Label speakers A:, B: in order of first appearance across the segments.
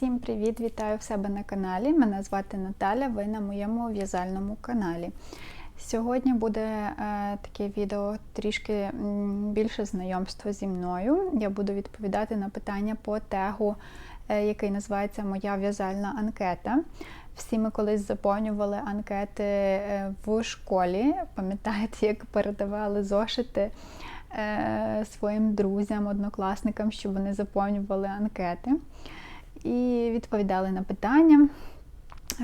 A: Всім привіт! Вітаю в себе на каналі. Мене звати Наталя, ви на моєму в'язальному каналі. Сьогодні буде е, таке відео трішки більше знайомства зі мною. Я буду відповідати на питання по тегу, е, який називається Моя в'язальна анкета. Всі ми колись заповнювали анкети е, в школі. Пам'ятаєте, як передавали зошити е, своїм друзям, однокласникам, щоб вони заповнювали анкети і відповідали на питання,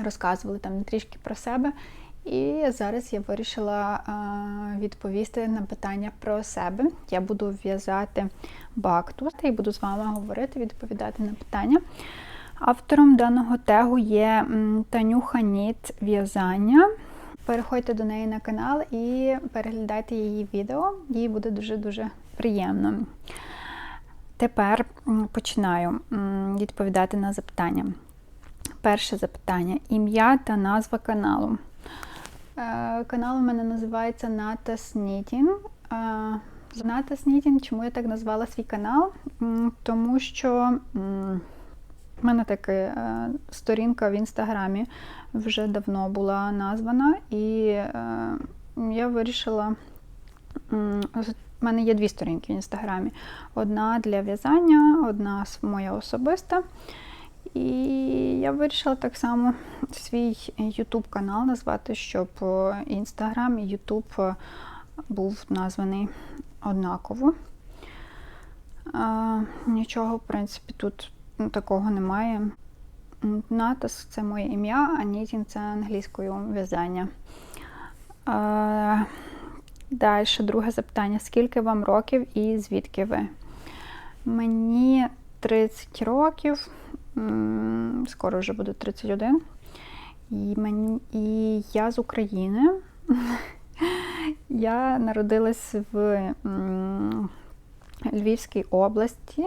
A: розказували там трішки про себе. І зараз я вирішила відповісти на питання про себе. Я буду в'язати бактус і буду з вами говорити, відповідати на питання. Автором даного тегу є Танюха Ніт в'язання. Переходьте до неї на канал і переглядайте її відео. Їй буде дуже-дуже приємно. Тепер починаю відповідати на запитання. Перше запитання: ім'я та назва каналу. Е, Канал у мене називається Ната Снітін. Ната Снітін, чому я так назвала свій канал? Тому що в мене така е, сторінка в інстаграмі вже давно була названа, і е, я вирішила. У мене є дві сторінки в інстаграмі. Одна для в'язання, одна моя особиста. І я вирішила так само свій YouTube канал назвати, щоб Інстаграм і YouTube був названий однаково. Нічого, в принципі, тут ну, такого немає. Натас це моє ім'я, а Нітін це англійською в'язання. Далі, друге запитання. Скільки вам років і звідки ви? Мені 30 років, скоро вже буде 31. І, мені, і я з України. Я народилась в Львівській області.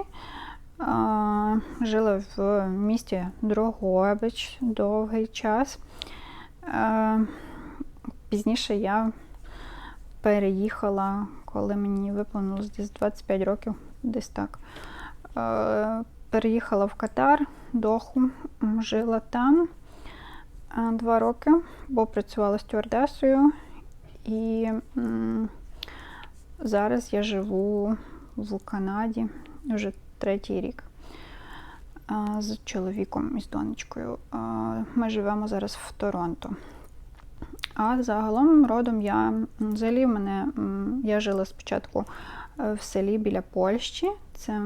A: Жила в місті Дрогобич довгий час. Пізніше я переїхала, коли мені виповнилось десь 25 років, десь так. Е, Переїхала в Катар, Доху, жила там е, два роки, бо працювала стюардесою. І зараз я живу в Канаді вже третій рік е, з чоловіком і з донечкою. Ми живемо зараз в Торонто. А загалом родом я взагалі в мене я жила спочатку е, в селі біля Польщі. Це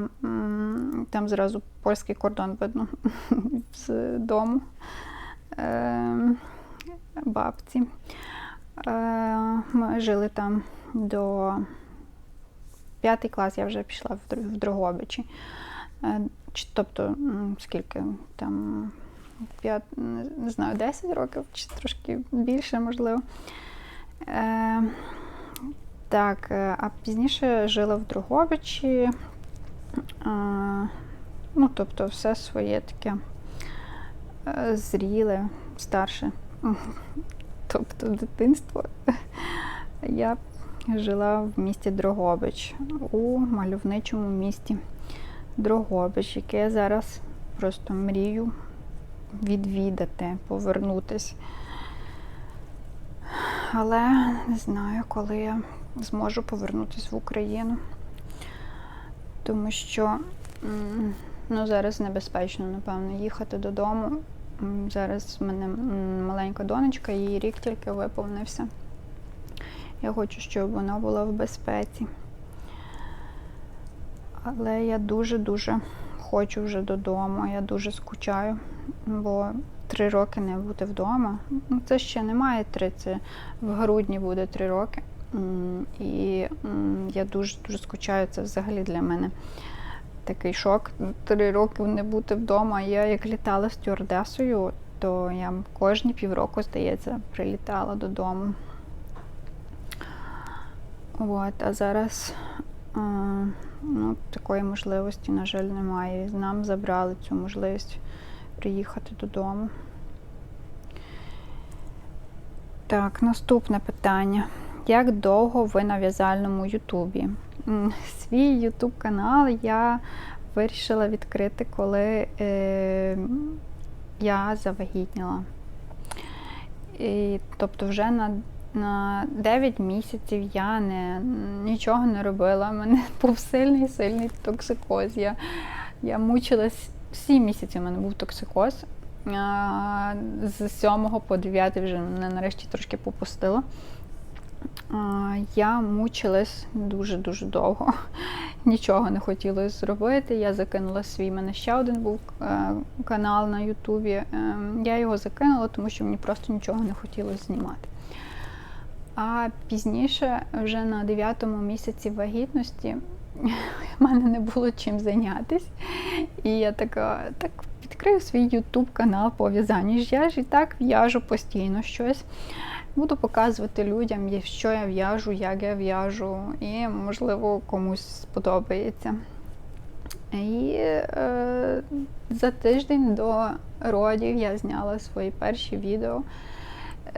A: там зразу польський кордон видно з дому е, бабці. Е, Ми жили там до п'ятий клас, я вже пішла в Дрогобичі. Е, Тобто, скільки там п'ят, не- не знаю, 10 років, чи трошки більше, можливо. Е, так, е, а пізніше жила в Другобичі. Е, ну, тобто, все своє таке е, зріле, старше. Тобто дитинство. Я жила в місті Дрогобич, у мальовничому місті Дрогобич, яке я зараз просто мрію відвідати, повернутись. Але не знаю, коли я зможу повернутися в Україну. Тому що ну, зараз небезпечно, напевно, їхати додому. Зараз в мене маленька донечка, їй рік тільки виповнився. Я хочу, щоб вона була в безпеці. Але я дуже-дуже хочу вже додому. Я дуже скучаю, бо три роки не бути вдома. Ну, Це ще немає три, це в грудні буде три роки. І я дуже дуже скучаю. Це взагалі для мене такий шок. Три роки не бути вдома. Я як літала стюардесою, то я кожні півроку, здається, прилітала додому. От, а зараз а, ну, такої можливості, на жаль, немає. Нам забрали цю можливість приїхати додому. Так, наступне питання. Як довго ви на в'язальному Ютубі? Свій Ютуб канал я вирішила відкрити, коли е, я завагітніла. І, тобто, вже на на 9 місяців я не, нічого не робила. У мене був сильний сильний токсикоз. Я я мучилась 7 місяців, у мене був токсикоз. З 7 по 9 вже мене нарешті трошки попустило. Я мучилась дуже-дуже довго. Нічого не хотілося зробити. Я закинула свій, У мене ще один був е, канал на Ютубі. Ем, я його закинула, тому що мені просто нічого не хотілося знімати. А пізніше, вже на 9-му місяці вагітності, в мене не було чим зайнятися. І я така так відкрию свій YouTube канал по в'язанню. Я ж і так в'яжу постійно щось. Буду показувати людям, що я в'яжу, як я в'яжу, і, можливо, комусь сподобається. І е, за тиждень до родів я зняла свої перші відео.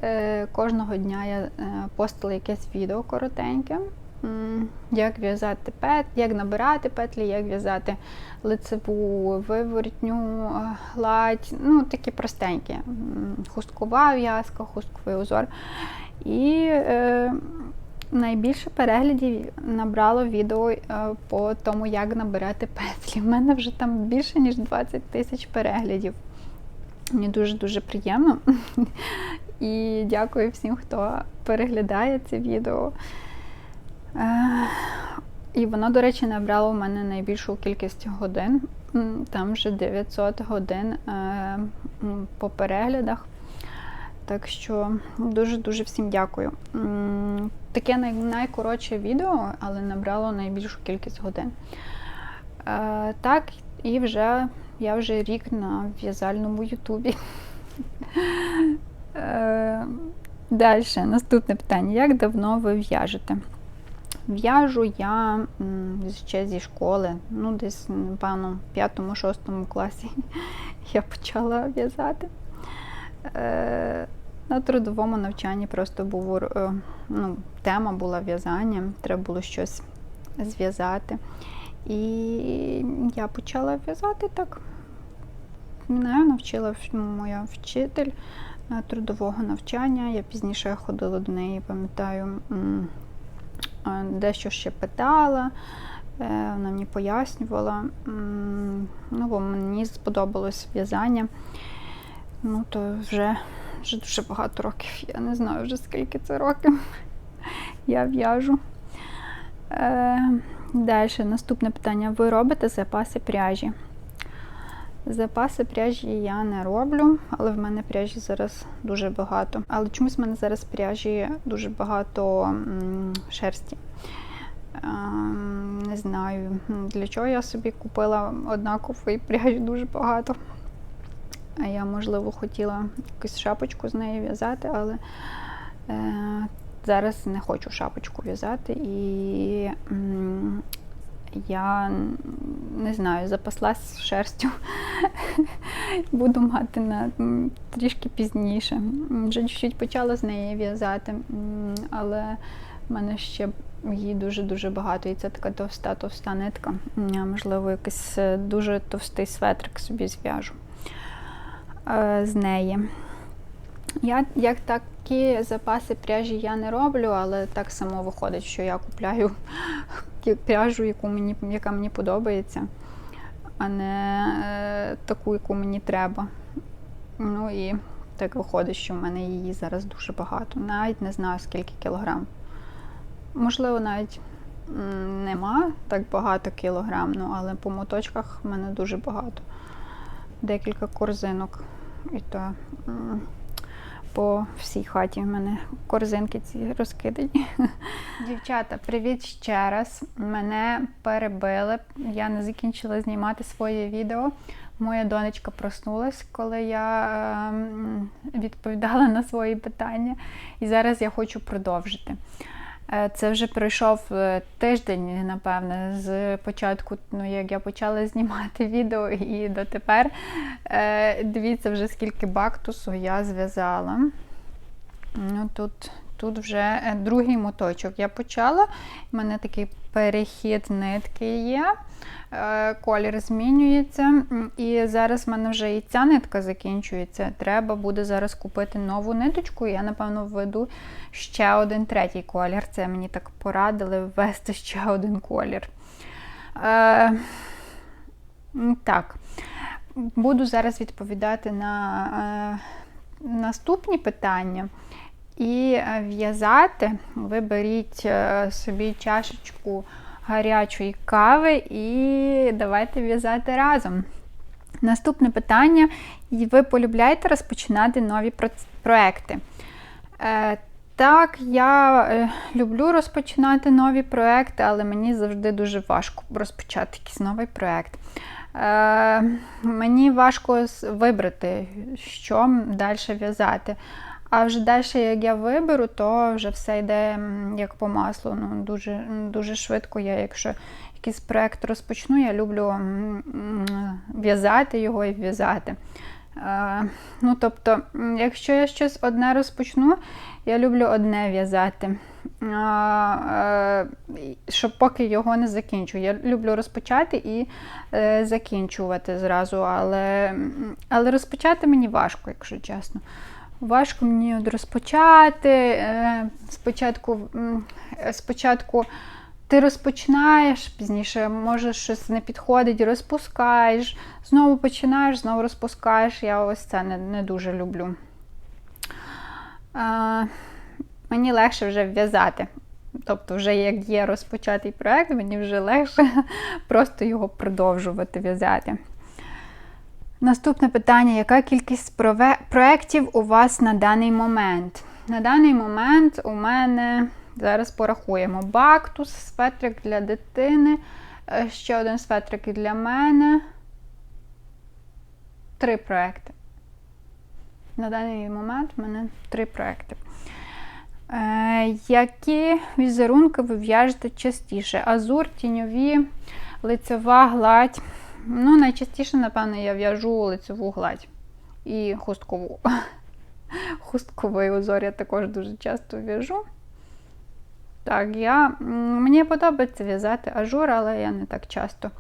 A: Е, Кожного дня я е, постила якесь відео коротеньке, як в'язати петлі, як набирати петлі, як в'язати лицеву, виворітню, е, гладь, ну такі простенькі. Хусткова в'язка, хустковий узор. І е, найбільше переглядів набрало відео по тому, як набирати петлі. У мене вже там більше, ніж 20 тисяч переглядів. Мені дуже-дуже приємно. І дякую всім, хто переглядає це відео. Е, і воно, до речі, набрало в мене найбільшу кількість годин. Там вже 900 годин е, по переглядах. Так що дуже-дуже всім дякую. Таке найкоротше відео, але набрало найбільшу кількість годин. Е, так, і вже я вже рік на в'язальному Ютубі. Далі, наступне питання. Як давно ви в'яжете? В'яжу я ще зі школи, ну, десь, напевно, в 5-6 класі я почала в'язати. Е, на трудовому навчанні просто був е, ну, тема була в'язання, треба було щось зв'язати. І я почала в'язати так. Мене навчила моя вчитель трудового навчання. Я пізніше ходила до неї, пам'ятаю, дещо ще питала, е, вона мені пояснювала. Ну, бо мені сподобалось в'язання. Ну, то вже вже дуже багато років. Я не знаю вже скільки це років я в'яжу. Е, Далі, наступне питання. Ви робите запаси пряжі? Запаси пряжі я не роблю, але в мене пряжі зараз дуже багато. Але чомусь в мене зараз пряжі дуже багато шерсті. Не знаю, для чого я собі купила однакової пряжі дуже багато. Я, можливо, хотіла якусь шапочку з нею в'язати, але е, зараз не хочу шапочку в'язати і я не знаю, запаслась шерстю. Буду мати на трішки пізніше. Вже чуть-чуть почала з неї в'язати, але в мене ще її дуже-дуже багато. І це така товста, товста нитка. Я, можливо, якийсь е, дуже товстий светрик собі зв'яжу е, з неї. Я як такі запаси пряжі я не роблю, але так само виходить, що я купляю пряжу, яку мені, яка мені подобається, а не е, таку, яку мені треба. Ну і так виходить, що в мене її зараз дуже багато. Навіть не знаю, скільки кілограм. Можливо, навіть нема так багато кілограм, ну, але по моточках в мене дуже багато. Декілька корзинок. І то по всій хаті. в мене корзинки ці розкидані. Дівчата, привіт ще раз. Мене перебили. Я не закінчила знімати своє відео. Моя донечка проснулась, коли я е, відповідала на свої питання. І зараз я хочу продовжити. Е, це вже пройшов е, тиждень, напевне, з початку, ну як я почала знімати відео і дотепер. Е, дивіться, вже скільки бактусу я зв'язала. Ну, Тут тут вже е, другий моточок. Я почала, в мене такий перехід нитки є, е, колір змінюється. І зараз в мене вже і ця нитка закінчується. Треба буде зараз купити нову ниточку. і Я, напевно, введу ще один третій колір. Це мені так порадили ввести ще один колір. Е, так. Буду зараз відповідати на е, наступні питання. І в'язати ви беріть е, собі чашечку гарячої кави і давайте в'язати разом. Наступне питання: ви полюбляєте розпочинати нові проекти? Е, так, я е, люблю розпочинати нові проекти, але мені завжди дуже важко розпочати якийсь новий проект. Мені важко вибрати, що далі в'язати. А вже далі, як я виберу, то вже все йде як по маслу. Ну, дуже, дуже швидко я, якщо якийсь проект розпочну, я люблю в'язати його і в'язати. Е, ну, тобто, якщо я щось одне розпочну, я люблю одне в'язати. Е, щоб поки його не закінчу. Я люблю розпочати і е, закінчувати зразу, але, але розпочати мені важко, якщо чесно. Важко мені розпочати. Е, спочатку, е, спочатку ти розпочинаєш, пізніше може щось не підходить, розпускаєш, знову починаєш, знову розпускаєш. Я ось це не, не дуже люблю. А, мені легше вже в'язати. Тобто, вже як є розпочатий проєкт, мені вже легше просто його продовжувати в'язати. Наступне питання: яка кількість проєктів у вас на даний момент? На даний момент у мене зараз порахуємо бактус, светрик для дитини, е, ще один светрик для мене. Три проекти. На даний момент в мене три проекти. Е, які візерунки ви в'яжете частіше? Азур, тіньові, лицева гладь. Ну, найчастіше, напевно, я в'яжу лицеву гладь і хусткову. Хустковий узор я також дуже часто в'яжу. Так, я, мені подобається в'язати ажур, але я не так часто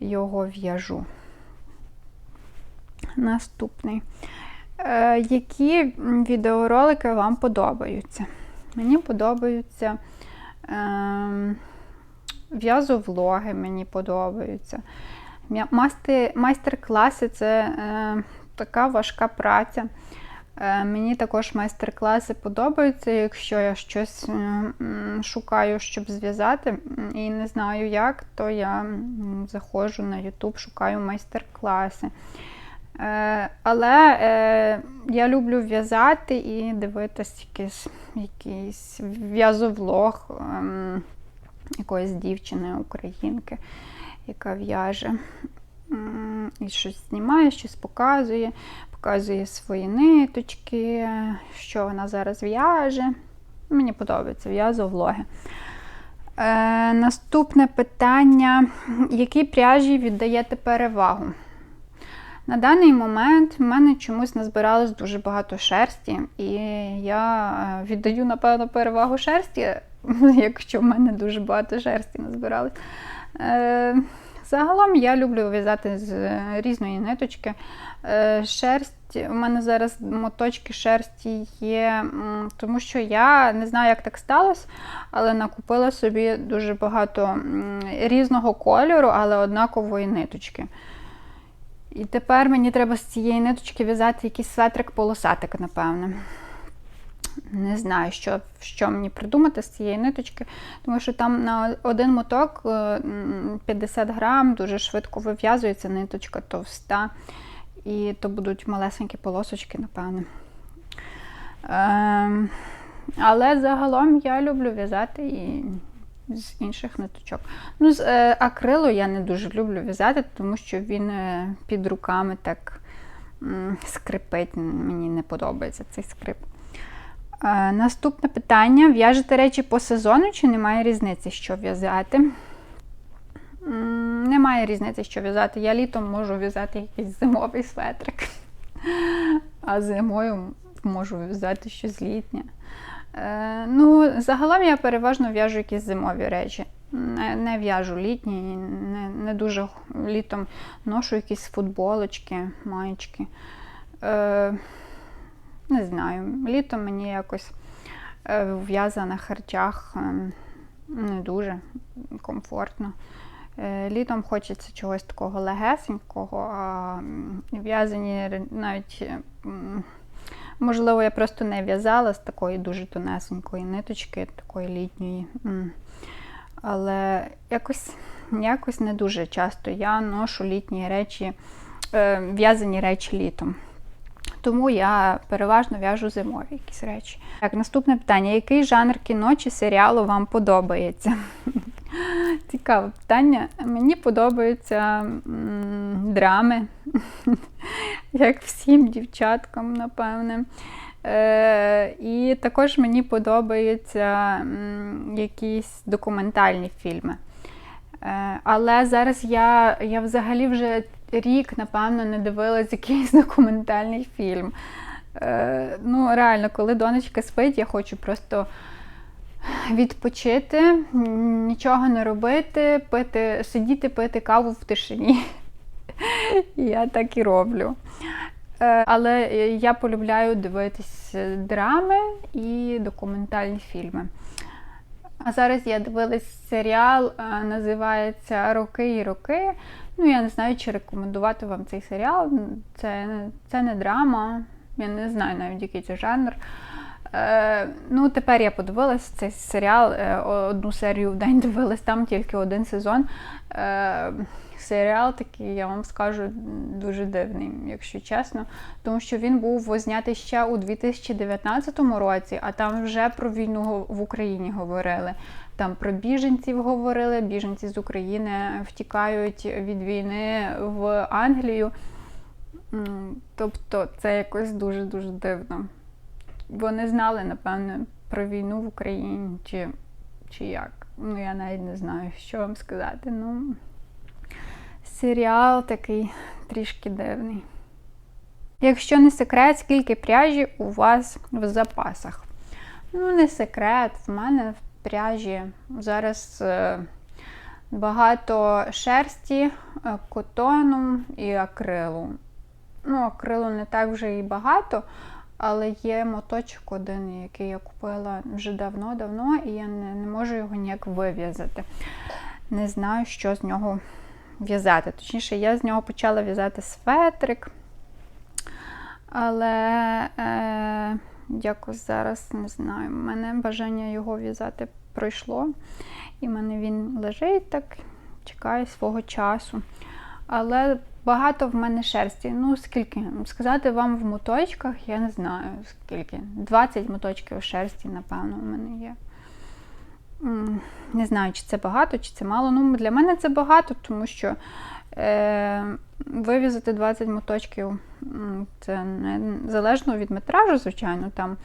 A: його в'яжу. Наступний. Е, які відеоролики вам подобаються? Мені подобаються е, в'язовлоги, мені подобаються. Майстер-класи це е, така важка праця. Е, Мені також майстер-класи подобаються, якщо я щось е, шукаю, щоб зв'язати і не знаю як, то я заходжу на YouTube, шукаю майстер-класи. Е, Але е, я люблю в'язати і дивитись якийсь, якийсь в'язовлог ем, якоїсь дівчини, українки, яка в'яже. І щось знімає, щось показує, показує свої ниточки, що вона зараз в'яже. Мені подобається в'язовлоги. Е, наступне питання: які пряжі віддаєте перевагу? На даний момент в мене чомусь назбиралось дуже багато шерсті, і я е, віддаю, напевно, перевагу шерсті, якщо в мене дуже багато шерсті назбиралось. Е, Загалом я люблю в'язати з е, різної ниточки. Е, Шерсть, у мене зараз моточки шерсті є, тому що я не знаю, як так сталося, але накупила собі дуже багато різного кольору, але однакової ниточки. І тепер мені треба з цієї ниточки в'язати якийсь светрик полосатик, напевне. Не знаю, що, що мені придумати з цієї ниточки, тому що там на один моток е, 50 грам, дуже швидко вив'язується ниточка товста. І то будуть малесенькі полосочки, напевне. Ем, але загалом я люблю в'язати і з інших ниточок. Ну, з е, акрилу я не дуже люблю в'язати, тому що він е, під руками так скрипить. Мені не подобається цей скрип. Е, наступне питання: в'яжете речі по сезону чи немає різниці, що в'язати? Немає різниці, що в'язати. Я літом можу в'язати якийсь зимовий светрик, а зимою можу в'язати щось літнє. Е, ну, загалом я переважно в'яжу якісь зимові речі. Не, не в'яжу літні, не, не дуже літом ношу якісь футболочки, маєчки. Е, не знаю, літом мені якось е, в в'язаних речах е, не дуже комфортно. Е, Літом хочеться чогось такого легесенького, а в'язані навіть, можливо, я просто не в'язала з такої дуже тонесенької ниточки, такої літньої. Але якось, якось не дуже часто я ношу літні речі, в'язані речі літом. Тому я переважно в'яжу зимові якісь речі. Так, наступне питання: який жанр кіно чи серіалу вам подобається? Цікаве питання. Мені подобаються драми, як всім дівчаткам, напевне. Е, і також мені подобаються якісь документальні фільми. Е, але зараз я, я взагалі вже рік, напевно, не дивилась якийсь документальний фільм. Е, ну, реально, коли донечка спить, я хочу просто відпочити, нічого не робити, пити, сидіти, пити каву в тишині. Я так і роблю. Е, Але я полюбляю дивитись драми і документальні фільми. А зараз я дивилась серіал, е, називається Роки і роки. Ну, я не знаю, чи рекомендувати вам цей серіал. Це, це не драма. Я не знаю навіть, який це жанр. Е, ну, тепер я подивилась цей серіал, е, одну серію в день дивилась, там тільки один сезон. Е, серіал такий, я вам скажу, дуже дивний, якщо чесно. Тому що він був знятий ще у 2019 році, а там вже про війну в Україні говорили. Там про біженців говорили, біженці з України втікають від війни в Англію. Тобто це якось дуже-дуже дивно. Вони знали, напевно, про війну в Україні чи, чи як. Ну, я навіть не знаю, що вам сказати. Ну, серіал такий трішки дивний. Якщо не секрет, скільки пряжі у вас в запасах? Ну, не секрет, в мене в пряжі зараз е, багато шерсті, е, котону і акрилу. Ну, акрилу не так вже і багато, але є моточок один, який я купила вже давно-давно, і я не, не можу його ніяк вив'язати. Не знаю, що з нього в'язати. Точніше, я з нього почала в'язати светрик. Але е, якось зараз не знаю. У мене бажання його в'язати пройшло. І в мене він лежить так, чекає свого часу. Але багато в мене шерсті. Ну, скільки? Сказати вам в моточках, я не знаю скільки. 20 моточків шерсті, напевно, у мене є. Не знаю, чи це багато, чи це мало. Ну, для мене це багато, тому що е, вивізати 20 моточків це не залежно від метражу, звичайно. Там,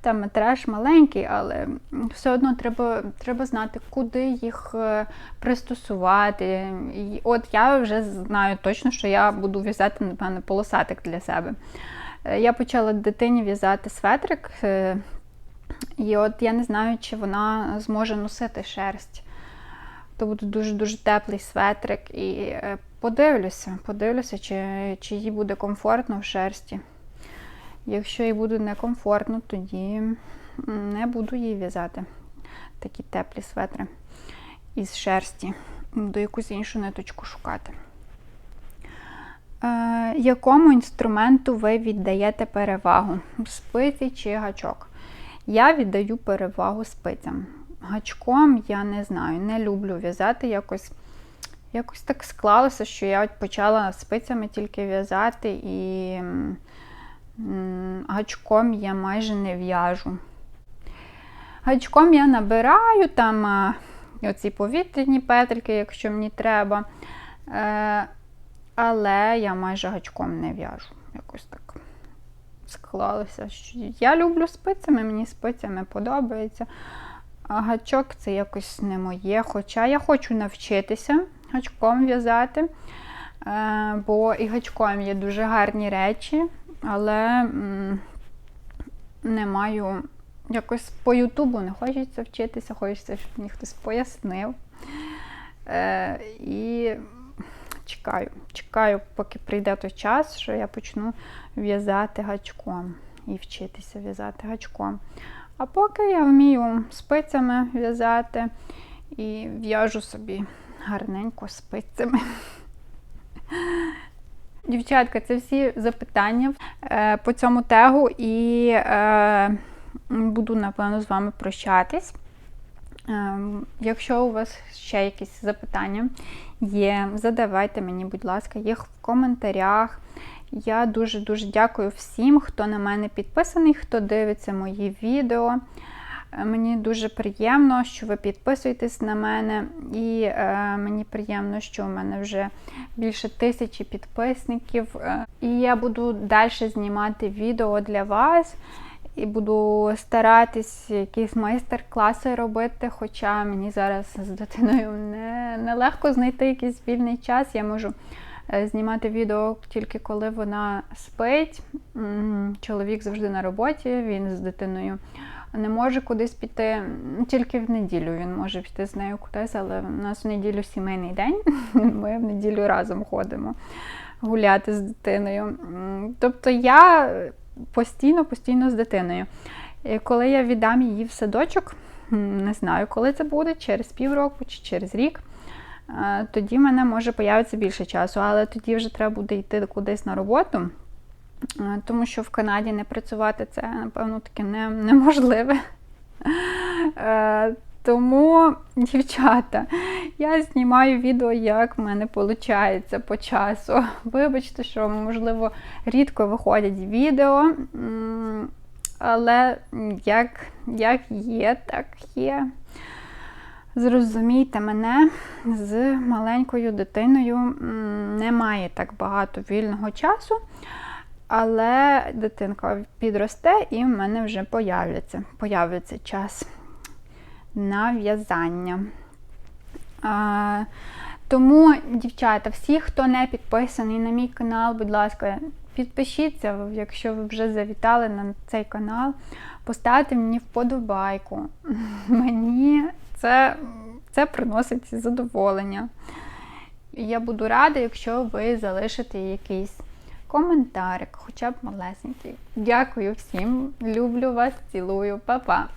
A: там метраж маленький, але все одно треба, треба знати, куди їх е, пристосувати. І от я вже знаю точно, що я буду в'язати, напевно, полосатик для себе. Е, Я почала дитині в'язати светрик. І от я не знаю, чи вона зможе носити шерсть. То буде дуже-дуже теплий светрик. І е, подивлюся, подивлюся, чи, чи їй буде комфортно в шерсті. Якщо їй буде некомфортно, тоді не буду їй в'язати такі теплі светри із шерсті. Буду якусь іншу ниточку шукати. Е, якому інструменту ви віддаєте перевагу? Спиці чи гачок? Я віддаю перевагу спицям. Гачком я не знаю, не люблю в'язати якось. Якось так склалося, що я от почала спицями тільки в'язати, і гачком я майже не в'яжу. Гачком я набираю там оці повітряні петельки, якщо мені треба. Е, але я майже гачком не в'яжу. Якось так склалося. що Я люблю спицями, мені спицями подобається. А гачок це якось не моє. Хоча я хочу навчитися гачком в'язати, е, бо і гачком є дуже гарні речі, але не маю якось по Ютубу не хочеться вчитися, хочеться, щоб мені хтось пояснив. Е, і чекаю, чекаю, поки прийде той час, що я почну в'язати гачком і вчитися в'язати гачком. А поки я вмію спицями в'язати і в'яжу собі гарненько спицями. Дівчатка, це всі запитання е, по цьому тегу, і е, буду, напевно, з вами прощатись. Е, якщо у вас ще якісь запитання є, задавайте мені, будь ласка, їх в коментарях. Я дуже-дуже дякую всім, хто на мене підписаний, хто дивиться мої відео. Е, Мені дуже приємно, що ви підписуєтесь на мене, і е, мені приємно, що у мене вже більше тисячі підписників. Е, І я буду далі знімати відео для вас. І буду старатись якісь майстер-класи робити, хоча мені зараз з дитиною не, нелегко знайти якийсь вільний час. Я можу е, знімати відео тільки коли вона спить. Чоловік завжди на роботі, він з дитиною не може кудись піти. Тільки в неділю він може піти з нею кудись, але в нас в неділю сімейний день. Ми в неділю разом ходимо гуляти з дитиною. Тобто я постійно, постійно з дитиною. І коли я віддам її в садочок, не знаю, коли це буде, через півроку чи через рік, е, тоді в мене може появитися більше часу, але тоді вже треба буде йти кудись на роботу. Е, Тому що в Канаді не працювати це, напевно, таке не, неможливе. Тому, дівчата, я знімаю відео, як в мене виходить по часу. Вибачте, що, можливо, рідко виходять відео, але як, як є, так є. Зрозумійте мене, з маленькою дитиною немає так багато вільного часу, але дитинка підросте і в мене вже появляться, появиться час на в'язання. Тому, дівчата, всі, хто не підписаний на мій канал, будь ласка, підпишіться, якщо ви вже завітали на цей канал. Поставте мені вподобайку. Мені це, це приносить задоволення. Я буду рада, якщо ви залишите якийсь коментарик, хоча б малесенький. Дякую всім, люблю вас, цілую, па-па!